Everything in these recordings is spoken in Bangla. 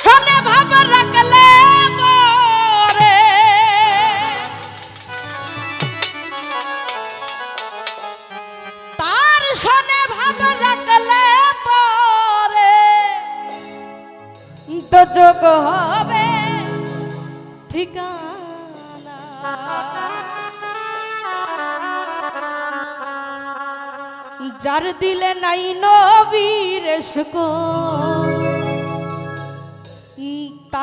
শোনে ভাব রাখলে মরে। তার শোনে ভাব রাখলে পরে তো যোগ হবে ঠিকানা। যার দিলে নাই নবীর সুকো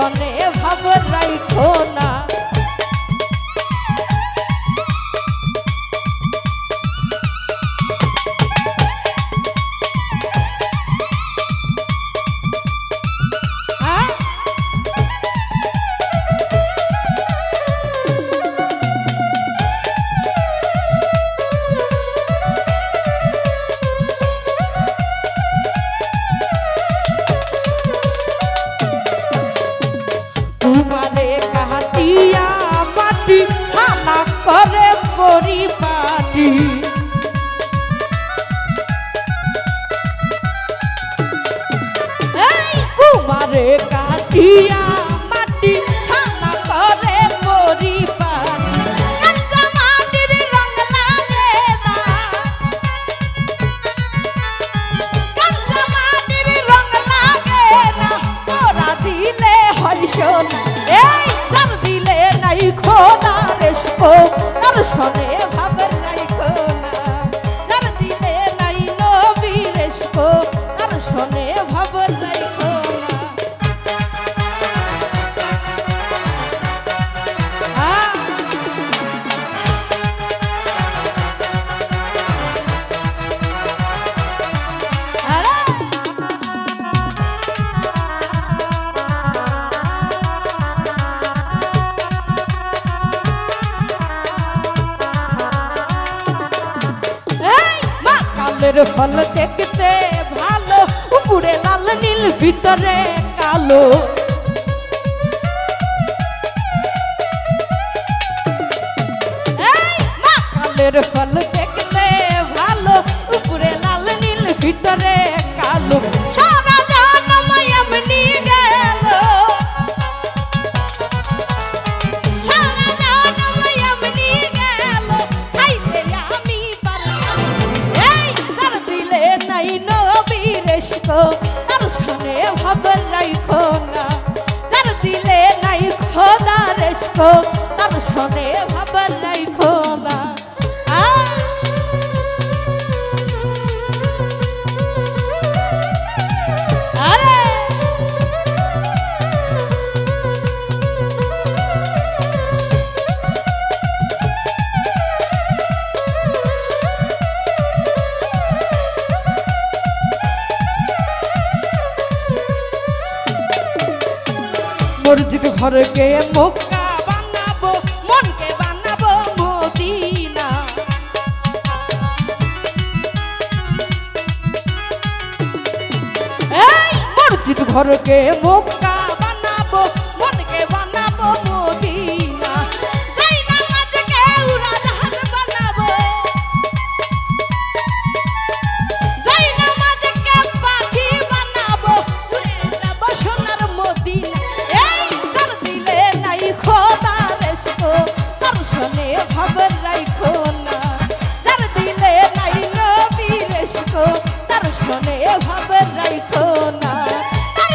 শোনে ভাব রাইখো তোমারে কাটিয়া মাটি, খানা করে কাঁচা মাটির রং লাগে না। মাটির রং লাগে না। তোরা দিলে হয় সোনা, এই নাই খোনা দিলে নাই নবী তার শোনে ফল দেখতে ভালো, উপরে লাল, নীল, ভিতরে কালো। কালের ফল দেখতে ভালো, উপরে লাল, নীল, ভিতরে কালো। এসকো তার শোনে ভাবর রাইখো না। যার দিলে নাই খোদা রেখো তার শোনে ভাবর রাইখো মসজিদ ঘরকে মক্কা বানাবো মনকে বানাবো মদিনা। এই মসজিদ ঘরকে মক্কা তার শোনে রাইখো না। তার